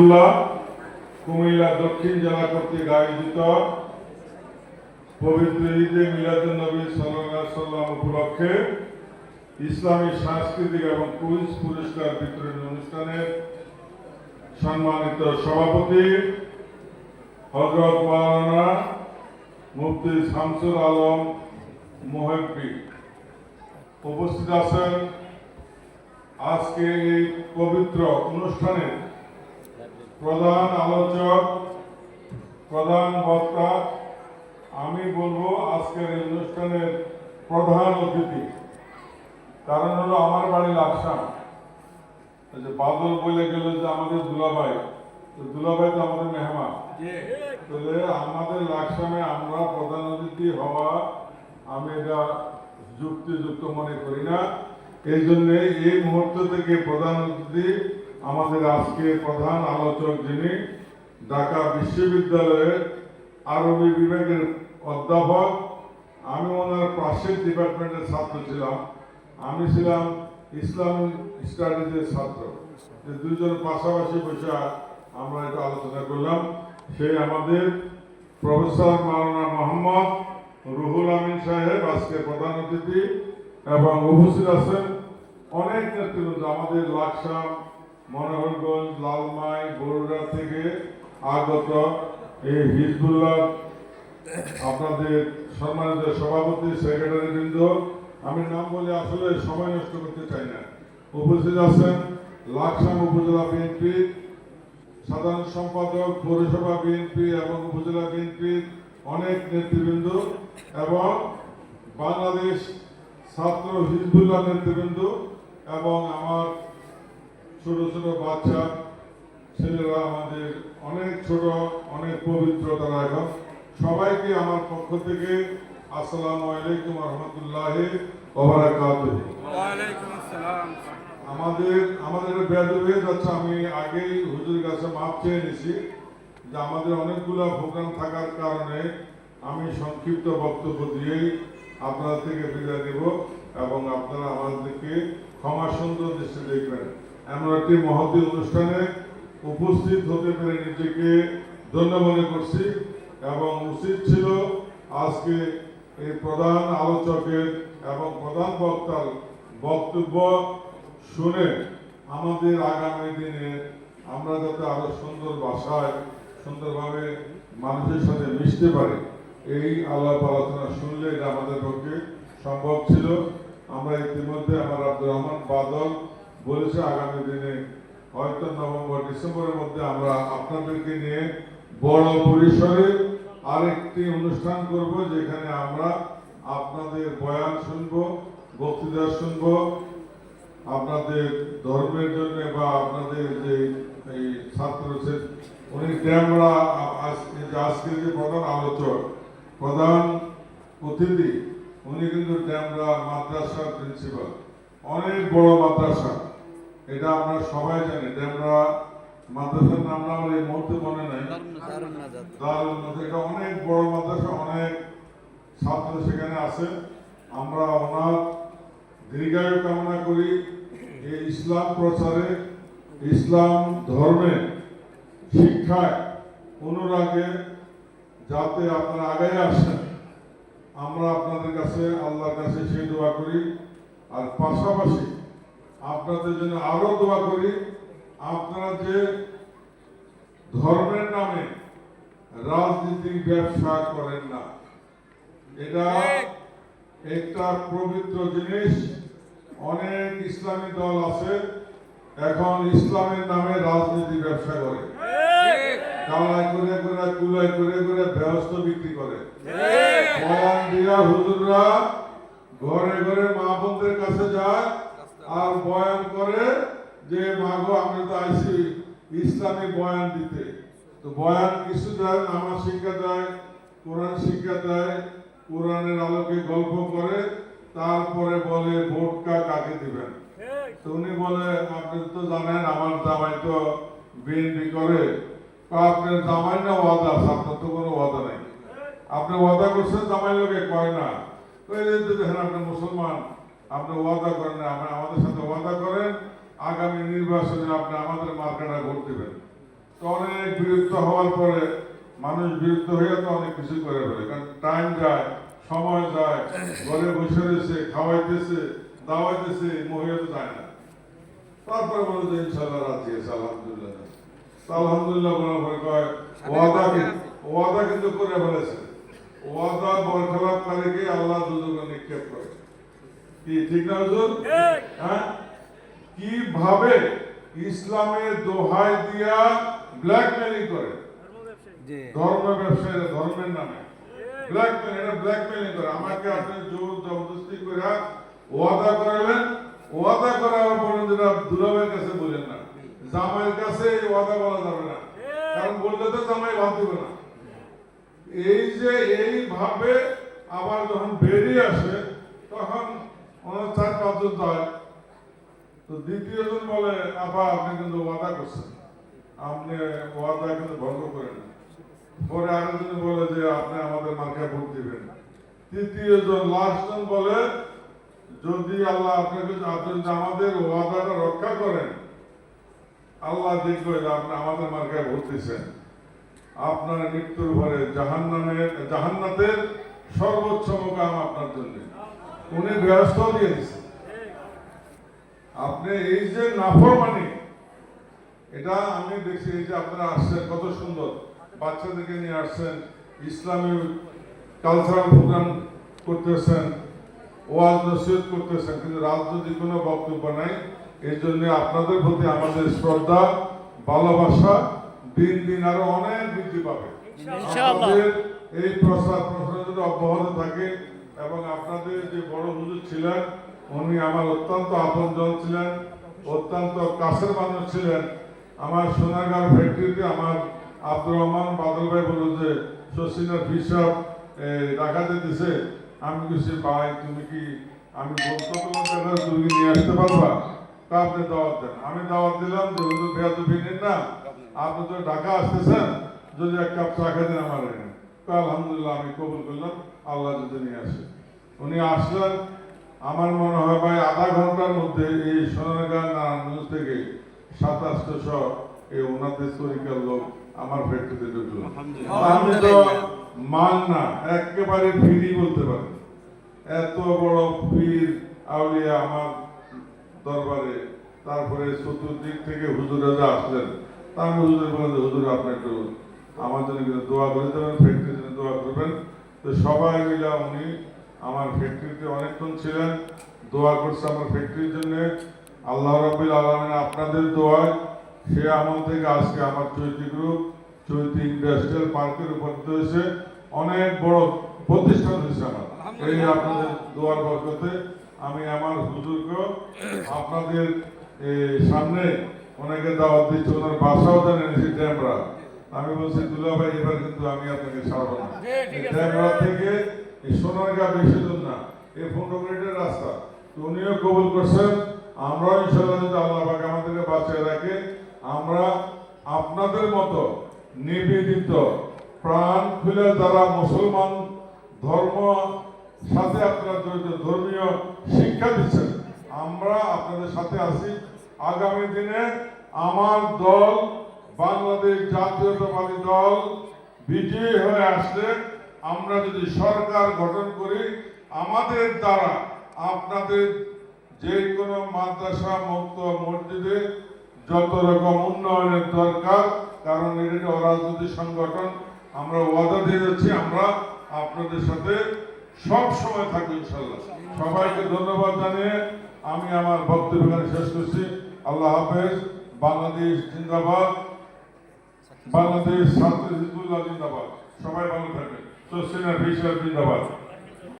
Hezbollah Comilla দক্ষিণ জেলা কর্তৃক আয়োজিত। পবিত্র ঈদে মিলাদুল নবী সাল্লাম উপলক্ষে ইসলামী সাংস্কৃতিক এবং কুইজ পুরস্কার বিতরণ অনুষ্ঠানের সম্মানিত সভাপতি হজরত মাওলানা মুফতি শামসুল আলম মোহেব্বি উপস্থিত আছেন। আজকে এই পবিত্র অনুষ্ঠানে প্রধান আলোচক প্রধান বক্তা আমি বলব আজকের এই অনুষ্ঠানের প্রধান অতিথি। কারণ হলো আমার বাড়ি লাকসাম যে বাদল বলে গেল যে আমাদের দুলাভাই তো দুলাভাই তো আমাদের মেহমান। তাহলে আমাদের লাকসামে আমরা প্রধান অতিথি হওয়া আমি এটা যুক্তিযুক্ত মনে করি না। এই জন্য এই মুহূর্ত থেকে প্রধান অতিথি আমাদের আজকে প্রধান আলোচক যিনি ঢাকা বিশ্ববিদ্যালয়ের আরবি বিভাগের অধ্যাপক, আমি ওনার পাশের ডিপার্টমেন্টের ছাত্র ছিলাম। আমি ছিলাম ইসলামিক স্টাডিজের ছাত্র। যে দুইজন পাশাপাশি বসে আমরা এটা আলোচনা করলাম। সেই আমাদের প্রফেসর মাওলানা মোহাম্মদ রুহুল আমিন সাহেব, আজকে প্রধান অতিথি, এবং উপস্থিত আছেন অনেক নেতৃবৃন্দ। আমাদের লাকসাম মনোহরগঞ্জ লালমাই বরুড়া থেকে আগত এই হিজবুল্লাহ আপনাদের সম্মানিত সভাপতি সেক্রেটারি বৃন্দ আমি নাম বলে আসলে সময় নষ্ট করতে চাই না। উপস্থিত আছেন লাকসাম উপজেলা বিএনপি, সাধারণ সম্পাদক, পৌরসভা বিএনপি এবং উপজেলা বিএনপির অনেক নেতৃবৃন্দ এবং বাংলাদেশ ছাত্র হিজবুল্লাহ নেতৃবৃন্দ এবং আমার ছোট ছোট বাচ্চা ছেলেরা আমাদের অনেক ছোট অনেক পবিত্র তারা এখন। সবাইকে আমার পক্ষ থেকে আসসালামু আলাইকুম রহমতুল্লাহ আমাদের আমাদের ব্যাধ হয়ে যাচ্ছে আমি আগেই হুজুর কাছে মাপ চেয়ে নিছি যে আমাদের অনেকগুলো প্রোগ্রাম থাকার কারণে আমি সংক্ষিপ্ত বক্তব্য দিয়েই আপনার থেকে বিদায় দেব এবং আপনারা আমাদেরকে ক্ষমা সুন্দর দৃষ্টি দেখবেন। এমন একটি মহতী অনুষ্ঠানে উপস্থিত হতে পেরে নিজেকে ধন্য মনে করছি এবং উচিত ছিল আজকে এই প্রধান আলোচকের এবং প্রধান বক্তার বক্তব্য শুনে আমাদের আগামী দিনে আমরা যাতে আরও সুন্দর ভাষায়, সুন্দরভাবে মানুষের সাথে মিশতে পারি, এই আলাপ আলোচনা শুনলে এটা আমাদের পক্ষে সম্ভব ছিল। আমরা ইতিমধ্যে আমার আব্দুর রহমান বাদল বলেছে আগামী দিনে, হয়তো নভেম্বর, ডিসেম্বরের মধ্যে আমরা আপনাদেরকে নিয়ে বড় পরিসরে আরেকটি অনুষ্ঠান করব, যেখানে আমরা আপনাদের বয়ান শুনব, বক্তৃতা শুনব, আপনাদের ধর্মের জন্য বা আপনাদের যে এই ছাত্র উনি ড্যামরা আজকে যে প্রধান আলোচক, প্রধান অতিথি, উনি কিন্তু ড্যামরা মাদ্রাসার প্রিন্সিপাল, অনেক বড় মাদ্রাসা। এটা আমরা সবাই জানি ড্যামরা মাদ্রাসার নাম না আমার এই মুহূর্তে মনে নাই। এটা অনেক বড় মাদ্রাসা, অনেক ছাত্র সেখানে আছে। আমরা ওনার দীর্ঘায়ু কামনা করি এই ইসলাম প্রচারে, ইসলাম ধর্মে, শিক্ষায় অনুরাগে যাতে আপনারা আগে আসেন, আমরা আপনাদের কাছে, আল্লাহর কাছে সেই দোয়া করি। আর পাশাপাশি আপনাদের জন্য আরও দোয়া করি আপনারা যে ধর্মের নামে রাজনীতির ব্যবসা করেন না এটা একটা পবিত্র জিনিস। অনেক ইসলামী দল আছে এখন ইসলামের নামে রাজনীতি ব্যবসা করে। কালাই করে করে কুলাই করে করে ব্যবস্থা বিক্রি করে। হুজুররা ঘরে ঘরে মা বোনদের কাছে যায় আর বয়ান করে যে, মাগো আমি তো আইসি ইসলামী বয়ান দিতে। তো বয়ান কিছু দেয়, নামাজ শিক্ষা দেয়, কোরআন শিক্ষা দেয়, কোরআনের আলোকে গল্প করে, তারপরে বলে ভোটটা কাকে দিবেন? তো উনি বলে, আপনি তো জানেন, আমার জামাই তো বিএনপি করে। আপনার জামাই না ওয়াদা আছে, আপনার তো কোনো ওয়াদা নেই। আপনি ওয়াদা করছেন জামাই লোকে কয় না? তো দেখেন, আপনি মুসলমান আপনি ওয়াদা করেন না আপনি আমাদের সাথে ওয়াদা করেন আগামী নির্বাচনে আপনি আমাদের মার্কাটা ভোট দেবেন। তো অনেক বিরক্ত হওয়ার পরে মানুষ বিরক্ত হয়ে তো অনেক কিছু করে ফেলে কারণ টাইম যায় সময় যায় ঘরে বসে রয়েছে খাওয়াইতেছে দাওয়াইতেছে মহিলা তো যায় না। তারপরে বলে যে ইনশাল্লাহ রাজি আছে আলহামদুলিল্লাহ। আলহামদুলিল্লাহ বলার পরে কয় ওয়াদা কি- ওয়াদা কিন্তু করে ফেলেছে। ওয়াদা বরখলাপকারীকে আল্লাহ দুজনে নিক্ষেপ করে। কি ঠিক না হুজুর? হ্যাঁ? কীভাবে ইসলামের দোহাই দিয়া ব্ল্যাকমেলিং করে? ধর্ম ব্যবসায়ীরা ধর্মের নামে। ব্ল্যাকমেল এটা ব্ল্যাকমেলিং করে। আমাকে আপনি জোর জবরদস্তি করে ওয়াদা করালেন ওয়াদা করার পরে যেটা দুলাবের কাছে বলেন না জামাইয়ের কাছে এই ওয়াদা বলা যাবে না। কারণ বললে তো জামাই বাদ দিবে না। এই যে এইভাবে আবার যখন বেরিয়ে আসে পাঁচজন হয়, তো বলে, আপা, আপনি কিন্তু ওয়াদা করছেন। আপনি ওয়াদা কিন্তু ভঙ্গ করেন। পরে বলে যে, আপনি আমাদের ভোট দিবেন। বলে, যদি আল্লাহ আপনাকে আপনি আমাদের ওয়াদাটা রক্ষা করেন। আল্লাহ দেখবে যে, আপনি আমাদের ভোট দিচ্ছেন আপনার মৃত্যুর পরে জাহান্নামের, জাহান্নাতের সর্বোচ্চ মোকাম আপনার জন্য। উনি ব্যস্ত দিয়ে দিচ্ছেন আপনি এই যে নাফরমানি এটা আমি দেখছি এই যে আপনারা আসছেন কত সুন্দর। বাচ্চাদেরকে নিয়ে আসছেন ইসলামী কালচারাল প্রোগ্রাম করতেছেন ওয়াজ নসিহত করতেছেন কিন্তু রাজনৈতিক কোনো বক্তব্য নাই এই জন্য আপনাদের প্রতি আমাদের শ্রদ্ধা ভালোবাসা দিন দিন আরও অনেক বৃদ্ধি পাবে। এই প্রসাদ প্রসার যদি অব্যাহত থাকে এবং আপনাদের যে বড় হুজুর ছিলেন উনি আমার অত্যন্ত আপনজন ছিলেন, অত্যন্ত কাছের মানুষ ছিলেন। আমার সোনারগাঁও ফ্যাক্টরিতে আমার আব্দুর রহমান বাদল ভাই বলল যে শশীনার হিসাব ডাকাতে দিছে আমি কিছু ভাই, তুমি কি, আমি তুমি নিয়ে আসতে পারবা? তা আপনি দাওয়াত দেন। আমি দাওয়াত দিলাম যে, হুজুর বেয়াদুফি নিন না। আপনি তো ঢাকা আসতেছেন। যদি এক কাপ চা খেতেন আমার। তো আলহামদুলিল্লাহ আমি কবুল করলাম। আল্লাহ যদি নিয়ে আসে। উনি আসলেন। আমার মনে হয় ভাই আধা ঘণ্টার মধ্যে এই সোনারগাঁ নারায়ণগঞ্জ থেকে সাতাশশো এই ওনাদের তরিকার লোক আমার ফ্যাক্টরিতে ঢুকলো। আমি তো মান না একেবারে ফিরি বলতে পারি এত বড় পীর আউলিয়া আমার দরবারে তারপরে চতুর্দিক থেকে হুজুরেরা আসলেন তা আমি হুজুরের বলেন হুজুর আপনি একটু আমার জন্য দোয়া করে দেবেন ফ্যাক্টরির জন্য দোয়া করবেন। তো সবাই মিলে উনি আমার ফ্যাক্টরিতে অনেকক্ষণ ছিলেন। দোয়া করছে আমার ফ্যাক্টরির জন্য। আল্লাহ রবিল আলমিন আপনাদের দোয়ায় সে আমল থেকে আজকে আমার চৈতি গ্রুপ চৈতি ইন্ডাস্ট্রিয়াল পার্কে রূপান্তরিত হয়েছে। অনেক বড় প্রতিষ্ঠান হয়েছে আমার। এই আপনাদের দোয়ার বরকতে আমি আমার হুজুরকে আপনাদের সামনে অনেকে দাওয়াত দিচ্ছে ওনার বাসাও জানেন এসে ড্যামরা। আমি বলছি দুলা ভাই এবার কিন্তু আমি আপনাকে ছাড়বো না। এই ড্যামরা থেকে এই সোনারগাঁ বেশি দূর না, এই পনেরো মিনিটের রাস্তা। তো উনিও কবুল করছেন, আমরাও ইনশাল্লাহ যদি আল্লাহ আমাদেরকে বাঁচিয়ে রাখে, আমরা আপনাদের মতো নিবেদিত, প্রাণ খুলে যারা মুসলমান ধর্ম সাথে আপনারা জড়িত, ধর্মীয় শিক্ষা দিচ্ছেন, আমরা আপনাদের সাথে আছি। আগামী দিনে আমার দল, বাংলাদেশ জাতীয়তাবাদী দল, বিজয়ী হয়ে আসলে আমরা যদি সরকার গঠন করি, আমাদের দ্বারা আপনাদের যে কোনো মাদ্রাসা মুক্ত মসজিদে যত রকম উন্নয়নের দরকার, কারণ এটা অরাজনৈতিক সংগঠন, আমরা ওয়াদা দিয়ে যাচ্ছি, আমরা আপনাদের সাথে সব সময় থাকব ইনশাল্লাহ। সবাইকে ধন্যবাদ জানিয়ে আমি আমার বক্তব্য শেষ করছি। আল্লাহ হাফেজ, বাংলাদেশ জিন্দাবাদ, বাংলাদেশ ছাত্র হিজবুল্লাহ জিন্দাবাদ। সবাই ভালো থাকবেন। Тоа се на нарича Вриндаван.